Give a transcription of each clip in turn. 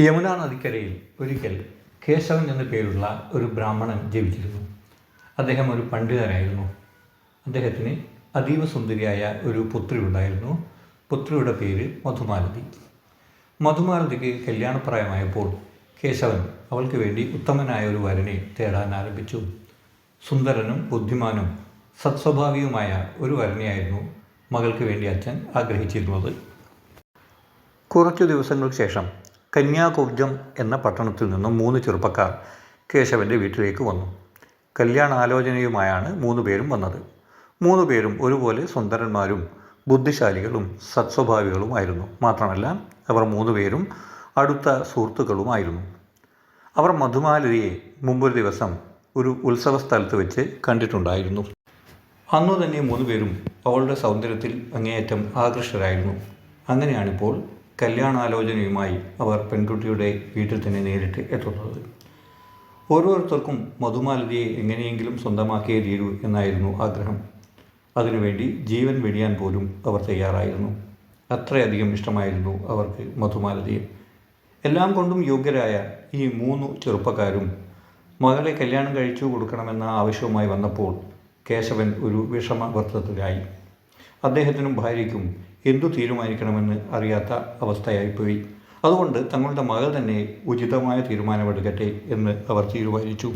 യമുനാ നദിക്കരയിൽ ഒരിക്കൽ കേശവൻ എന്ന പേരുള്ള ഒരു ബ്രാഹ്മണൻ ജീവിച്ചിരുന്നു. അദ്ദേഹം ഒരു പണ്ഡിതനായിരുന്നു. അദ്ദേഹത്തിന് അതീവ സുന്ദരിയായ ഒരു പുത്രി ഉണ്ടായിരുന്നു. പുത്രിയുടെ പേര് മധുമാലതി. മധുമാലതിക്ക് കല്യാണപ്രായമായപ്പോൾ കേശവൻ അവൾക്ക് വേണ്ടി ഉത്തമനായ ഒരു വരനെ തേടാൻ ആരംഭിച്ചു. സുന്ദരനും ബുദ്ധിമാനും സത്സ്വഭാവിയുമായ ഒരു വരനെയായിരുന്നു മകൾക്ക് വേണ്ടി അച്ഛൻ ആഗ്രഹിച്ചിരുന്നത്. കുറച്ചു ദിവസങ്ങൾക്ക് ശേഷം കന്യാകുബ്ജം എന്ന പട്ടണത്തിൽ നിന്നും മൂന്ന് ചെറുപ്പക്കാർ കേശവന്റെ വീട്ടിലേക്ക് വന്നു. കല്യാണാലോചനയുമായാണ് മൂന്ന് പേരും വന്നത്. മൂന്ന് പേരും ഒരുപോലെ സുന്ദരന്മാരും ബുദ്ധിശാലികളും സത്സ്വഭാവികളുമായിരുന്നു. മാത്രമല്ല അവർ മൂന്ന് പേരും അടുത്ത സുഹൃത്തുക്കളുമായിരുന്നു. അവർ മധുമാലതിയെ മുമ്പൊരു ദിവസം ഒരു ഉത്സവ സ്ഥലത്ത് വെച്ച് കണ്ടിട്ടുണ്ടായിരുന്നു. അന്നു തന്നെ മൂന്ന് പേരും അവളുടെ സൗന്ദര്യത്തിൽ അങ്ങേയറ്റം ആകൃഷ്ടരായിരുന്നു. അങ്ങനെയാണിപ്പോൾ കല്യാണാലോചനയുമായി അവർ പെൺകുട്ടിയുടെ വീട്ടിൽ തന്നെ നേരിട്ട് എത്തുന്നത്. ഓരോരുത്തർക്കും മധുമാലതിയെ എങ്ങനെയെങ്കിലും സ്വന്തമാക്കിയേ തീരൂ എന്നായിരുന്നു ആഗ്രഹം. അതിനുവേണ്ടി ജീവൻ വെടിയാൻ പോലും അവർ തയ്യാറായിരുന്നു. അത്രയധികം ഇഷ്ടമായിരുന്നു അവർക്ക് മധുമാലതിയെ എല്ലാം കൊണ്ടും യോഗ്യരായ ഈ മൂന്ന് ചെറുപ്പക്കാരും മകളെ കല്യാണം കഴിച്ചു കൊടുക്കണമെന്ന ആവശ്യവുമായി വന്നപ്പോൾ കേശവൻ ഒരു വിഷമവൃത്തത്തിലായി അദ്ദേഹത്തിനും ഭാര്യയ്ക്കും എന്തു തീരുമാനിക്കണമെന്ന് അറിയാത്ത അവസ്ഥയായിപ്പോയി. അതുകൊണ്ട് തങ്ങളുടെ മകൾ തന്നെ ഉചിതമായ തീരുമാനമെടുക്കട്ടെ എന്ന് അവർ തീരുമാനിച്ചു.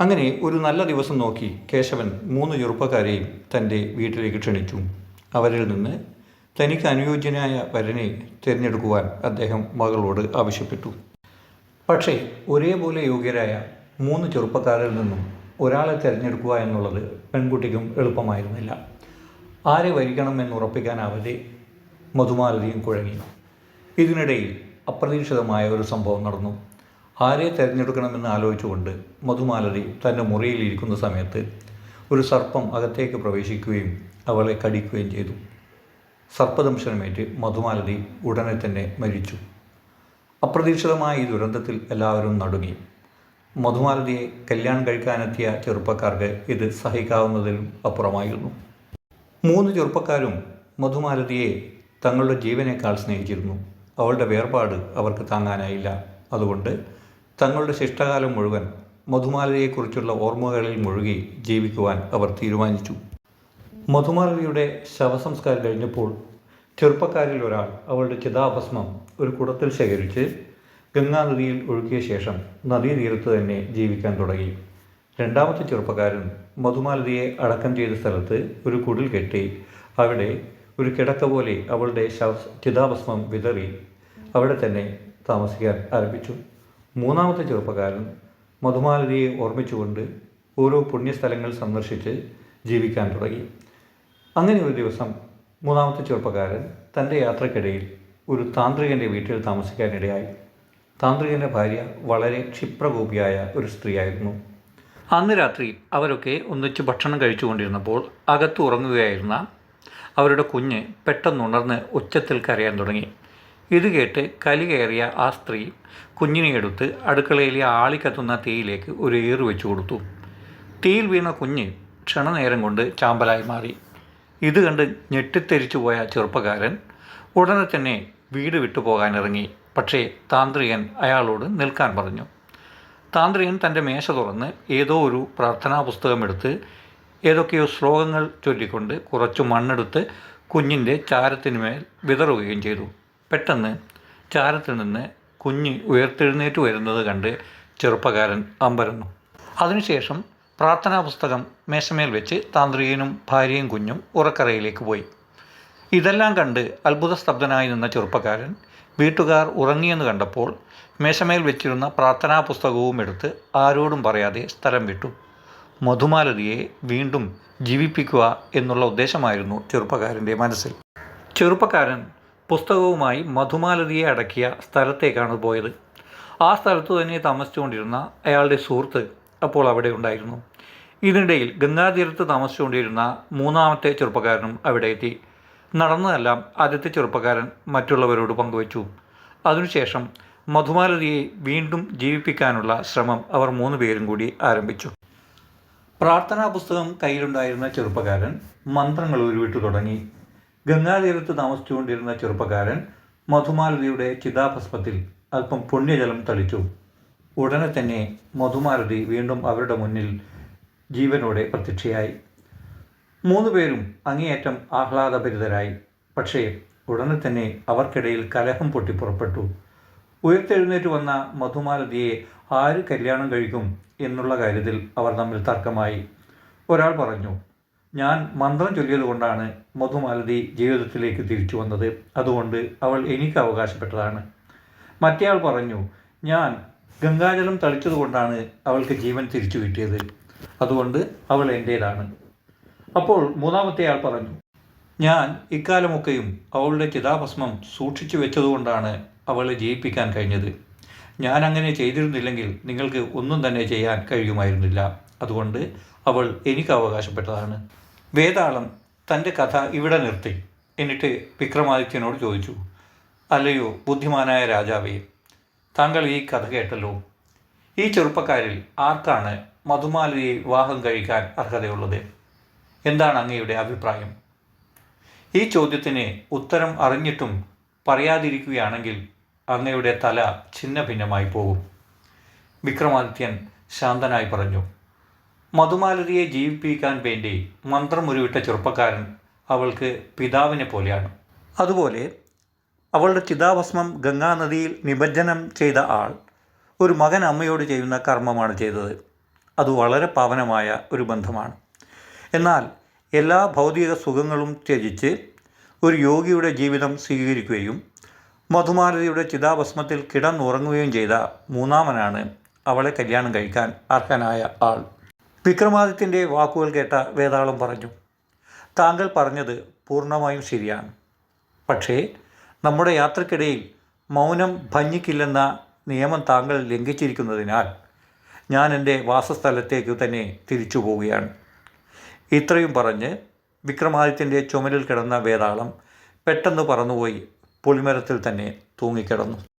അങ്ങനെ ഒരു നല്ല ദിവസം നോക്കി കേശവൻ മൂന്ന് ചെറുപ്പക്കാരെയും തന്റെ വീട്ടിലേക്ക് ക്ഷണിച്ചു. അവരിൽ നിന്ന് തനിക്ക് അനുയോജ്യനായ വരനെ തിരഞ്ഞെടുക്കുവാൻ അദ്ദേഹം മകളോട് ആവശ്യപ്പെട്ടു. പക്ഷേ ഒരേപോലെ യോഗ്യരായ മൂന്ന് ചെറുപ്പക്കാരിൽ നിന്നും ഒരാളെ തിരഞ്ഞെടുക്കുക എന്നുള്ളത് പെൺകുട്ടിക്കും എളുപ്പമായിരുന്നില്ല. ആരെ വരിക്കണം എന്ന് ഉറപ്പിക്കാനാവാതെ മധുമാലതിയും കുഴങ്ങി ഇതിനിടയിൽ അപ്രതീക്ഷിതമായ ഒരു സംഭവം നടന്നു. ആരെ തിരഞ്ഞെടുക്കണമെന്ന് ആലോചിച്ചുകൊണ്ട് മധുമാലതി തന്റെ മുറിയിലിരിക്കുന്ന സമയത്ത് ഒരു സർപ്പം അകത്തേക്ക് പ്രവേശിക്കുകയും അവളെ കടിക്കുകയും ചെയ്തു. സർപ്പദംശനമേറ്റ് മധുമാലതി ഉടനെ തന്നെ മരിച്ചു. അപ്രതീക്ഷിതമായ ഈ ദുരന്തത്തിൽ എല്ലാവരും നടുങ്ങി. മധുമാലതിയെ കല്യാണം കഴിക്കാനെത്തിയ ചെറുപ്പക്കാർക്ക് ഇത് സഹിക്കാവുന്നതിലും അപ്പുറമായിരുന്നു. മൂന്ന് ചെറുപ്പക്കാരും മധുമാലതിയെ തങ്ങളുടെ ജീവനേക്കാൾ സ്നേഹിച്ചിരുന്നു. അവളുടെ വേർപാട് അവർക്ക് താങ്ങാനായില്ല. അതുകൊണ്ട് തങ്ങളുടെ ശിഷ്ടകാലം മുഴുവൻ മധുമാലതിയെക്കുറിച്ചുള്ള ഓർമ്മകളിൽ മുഴുകി ജീവിക്കുവാൻ അവർ തീരുമാനിച്ചു. മധുമാലതിയുടെ ശവസംസ്കാരം കഴിഞ്ഞപ്പോൾ ചെറുപ്പക്കാരിൽ ഒരാൾ അവളുടെ ചിതാഭസ്മം ഒരു കുടത്തിൽ ശേഖരിച്ച് ഗംഗാനദിയിൽ ഒഴുക്കിയ ശേഷം നദീതീരത്ത് തന്നെ ജീവിക്കാൻ തുടങ്ങി. രണ്ടാമത്തെ ചെറുപ്പക്കാരൻ മധുമാലതിയെ അടക്കം ചെയ്ത സ്ഥലത്ത് ഒരു കുടിൽ കെട്ടി. അവിടെ ഒരു കിടക്ക പോലെ അവളുടെ ശവ ചിതാഭസ്മം വിതറി. അവിടെ തന്നെ താമസിക്കാൻ ആരംഭിച്ചു. മൂന്നാമത്തെ ചെറുപ്പക്കാരൻ മധുമാലതിയെ ഓർമ്മിച്ചുകൊണ്ട് ഓരോ പുണ്യസ്ഥലങ്ങൾ സന്ദർശിച്ച് ജീവിക്കാൻ തുടങ്ങി. അങ്ങനെ ഒരു ദിവസം മൂന്നാമത്തെ ചെറുപ്പക്കാരൻ തന്റെ യാത്രക്കിടയിൽ ഒരു താന്ത്രികന്റെ വീട്ടിൽ താമസിക്കാനിടയായി താന്ത്രികന്റെ ഭാര്യ വളരെ ക്ഷിപ്രകോപിയായ ഒരു സ്ത്രീയായിരുന്നു. അന്ന് രാത്രി അവരൊക്കെ ഒന്നിച്ച് ഭക്ഷണം കഴിച്ചുകൊണ്ടിരുന്നപ്പോൾ അകത്ത് ഉറങ്ങുകയായിരുന്ന അവരുടെ കുഞ്ഞ് പെട്ടെന്നുണർന്ന് ഉച്ചത്തിൽ കരയാൻ തുടങ്ങി. ഇത് കേട്ട് കലി കയറിയ ആ സ്ത്രീ കുഞ്ഞിനെ എടുത്ത് അടുക്കളയിലെ ആളിക്കത്തുന്ന തീയിലേക്ക് ഒരു ഏറ് വെച്ചു കൊടുത്തു. തീയിൽ വീണ കുഞ്ഞ് ക്ഷണനേരം കൊണ്ട് ചാമ്പലായി മാറി. ഇത് കണ്ട് ഞെട്ടിത്തെരിച്ചു പോയ ചെറുപ്പക്കാരൻ ഉടനെ തന്നെ വീട് വിട്ടു പോകാനിറങ്ങി പക്ഷേ താന്ത്രികൻ അയാളോട് നിൽക്കാൻ പറഞ്ഞു. താന്ത്രികൻ തന്റെ മേശ തുറന്ന് ഏതോ ഒരു പ്രാർത്ഥനാ പുസ്തകമെടുത്ത് ഏതൊക്കെയോ ശ്ലോകങ്ങൾ ചൊല്ലിക്കൊണ്ട് കുറച്ച് മണ്ണെടുത്ത് കുഞ്ഞിന്റെ ചാരത്തിനുമേൽ വിതറുകയും ചെയ്തു. പെട്ടെന്ന് ചാരത്തിൽ നിന്ന് കുഞ്ഞ് ഉയർത്തെഴുന്നേറ്റ് വരുന്നത് കണ്ട് ചെറുപ്പക്കാരൻ അമ്പരന്നു. അതിനുശേഷം പ്രാർത്ഥനാ പുസ്തകം മേശമേൽ വെച്ച് താന്ത്രികനും ഭാര്യയും കുഞ്ഞും ഉറക്കറയിലേക്ക് പോയി. ഇതെല്ലാം കണ്ട് അത്ഭുതസ്തബ്ധനായി നിന്ന ചെറുപ്പക്കാരൻ വീട്ടുകാർ ഉറങ്ങിയെന്ന് കണ്ടപ്പോൾ മേശമേൽ വെച്ചിരുന്ന പ്രാർത്ഥനാ പുസ്തകവും എടുത്ത് ആരോടും പറയാതെ സ്ഥലം വിട്ടു. മധുമാലതിയെ വീണ്ടും ജീവിപ്പിക്കുക എന്നുള്ള ഉദ്ദേശമായിരുന്നു ചെറുപ്പക്കാരന്റെ മനസ്സിൽ. ചെറുപ്പക്കാരൻ പുസ്തകവുമായി മധുമാലതിയെ അടക്കിയ സ്ഥലത്തേക്കാണ് പോയത്. ആ സ്ഥലത്ത് തന്നെ താമസിച്ചുകൊണ്ടിരുന്ന അയാളുടെ സുഹൃത്ത് അപ്പോൾ അവിടെ ഉണ്ടായിരുന്നു. ഇതിനിടയിൽ ഗംഗാതീരത്ത് താമസിച്ചുകൊണ്ടിരുന്ന മൂന്നാമത്തെ ചെറുപ്പക്കാരനും അവിടെ എത്തി. നടന്നതെല്ലാം ആദ്യത്തെ ചെറുപ്പക്കാരൻ മറ്റുള്ളവരോട് പങ്കുവച്ചു. അതിനുശേഷം മധുമാലതിയെ വീണ്ടും ജീവിപ്പിക്കാനുള്ള ശ്രമം അവർ മൂന്ന് പേരും കൂടി ആരംഭിച്ചു. പ്രാർത്ഥനാ പുസ്തകം കയ്യിലുണ്ടായിരുന്ന ചെറുപ്പക്കാരൻ മന്ത്രങ്ങൾ ഉരുവിട്ടു തുടങ്ങി. ഗംഗാതീരത്ത് താമസിച്ചുകൊണ്ടിരുന്ന ചെറുപ്പക്കാരൻ മധുമാലതിയുടെ ചിതാഭസ്മത്തിൽ അല്പം പുണ്യജലം തളിച്ചു. ഉടനെ തന്നെ മധുമാലതി വീണ്ടും അവരുടെ മുന്നിൽ ജീവനോടെ പ്രത്യക്ഷയായി. മൂന്ന് പേരും അങ്ങേയറ്റം ആഹ്ലാദഭരിതരായി. പക്ഷേ ഉടനെ തന്നെ അവർക്കിടയിൽ കലഹം പൊട്ടി പുറപ്പെട്ടു. ഉയർത്തെഴുന്നേറ്റ് വന്ന മധുമാലതിയെ ആര് കല്യാണം കഴിക്കും എന്നുള്ള കാര്യത്തിൽ അവർ തമ്മിൽ തർക്കമായി. ഒരാൾ പറഞ്ഞു ഞാൻ മന്ത്രം ചൊല്ലിയതുകൊണ്ടാണ് മധുമാലതി ജീവിതത്തിലേക്ക് തിരിച്ചു വന്നത്. അതുകൊണ്ട് അവൾ എനിക്ക് അവകാശപ്പെട്ടതാണ്. മറ്റേയാൾ പറഞ്ഞു ഞാൻ ഗംഗാജലം തളിച്ചതുകൊണ്ടാണ് അവൾക്ക് ജീവൻ തിരിച്ചു കിട്ടിയത്. അതുകൊണ്ട് അവൾ എന്റേതാണ് അപ്പോൾ മൂന്നാമത്തെ ആൾ പറഞ്ഞു ഞാൻ ഇക്കാലമൊക്കെയും അവളുടെ ചിതാഭസ്മം സൂക്ഷിച്ചു വെച്ചതുകൊണ്ടാണ് അവളെ ജയിപ്പിക്കാൻ കഴിഞ്ഞത്. ഞാൻ അങ്ങനെ ചെയ്തിരുന്നില്ലെങ്കിൽ നിങ്ങൾക്ക് ഒന്നും തന്നെ ചെയ്യാൻ കഴിയുമായിരുന്നില്ല. അതുകൊണ്ട് അവൾ എനിക്ക് അവകാശപ്പെട്ടതാണ്. വേതാളം തന്റെ കഥ ഇവിടെ നിർത്തി. എന്നിട്ട് വിക്രമാദിത്യനോട് ചോദിച്ചു അല്ലയോ ബുദ്ധിമാനായ രാജാവേ താങ്കൾ ഈ കഥ കേട്ടല്ലോ. ഈ ചെറുപ്പക്കാരിൽ ആർക്കാണ് മധുമാലയെ വിവാഹം കഴിക്കാൻ അർഹതയുള്ളത്? എന്താണ് അങ്ങയുടെ അഭിപ്രായം? ഈ ചോദ്യത്തിന് ഉത്തരം അറിഞ്ഞിട്ടും പറയാതിരിക്കുകയാണെങ്കിൽ അങ്ങയുടെ തല ഛിന്ന ഭിന്നമായി പോകും. വിക്രമാദിത്യൻ ശാന്തനായി പറഞ്ഞു മധുമാലതിയെ ജീവിപ്പിക്കാൻ വേണ്ടി മന്ത്രം ഉരുവിട്ട ചെറുപ്പക്കാരൻ അവൾക്ക് പിതാവിനെ പോലെയാണ്. അതുപോലെ അവളുടെ ചിതാഭസ്മം ഗംഗാനദിയിൽ നിമജ്ജനം ചെയ്ത ആൾ ഒരു മകൻ അമ്മയോട് ചെയ്യുന്ന കർമ്മമാണ് ചെയ്തത്. അത് വളരെ പാവനമായ ഒരു ബന്ധമാണ്. എന്നാൽ എല്ലാ ഭൗതിക സുഖങ്ങളും ത്യജിച്ച് ഒരു യോഗിയുടെ ജീവിതം സ്വീകരിക്കുകയും മധുമാലതിയുടെ ചിതാഭസ്മത്തിൽ കിടന്നുറങ്ങുകയും ചെയ്ത മൂന്നാമനാണ് അവളെ കല്യാണം കഴിക്കാൻ അർഹനായ ആൾ. വിക്രമാദിത്യന്റെ വാക്കുകൾ കേട്ട വേതാളം പറഞ്ഞു താങ്കൾ പറഞ്ഞത് പൂർണമായും ശരിയാണ്. പക്ഷേ നമ്മുടെ യാത്രക്കിടയിൽ മൗനം ഭഞ്ജിക്കില്ലെന്ന നിയമം താങ്കൾ ലംഘിച്ചിരിക്കുന്നതിനാൽ ഞാൻ എന്റെ വാസസ്ഥലത്തേക്ക് തന്നെ തിരിച്ചു പോവുകയാണ്. ഇത്രയും പറഞ്ഞ് വിക്രമാദിത്യന്റെ ചുമലിൽ കിടന്ന വേതാളം പെട്ടെന്ന് പറന്നുപോയി. പുളിമരത്തിൽ തന്നെ തൂങ്ങിക്കിടന്നു.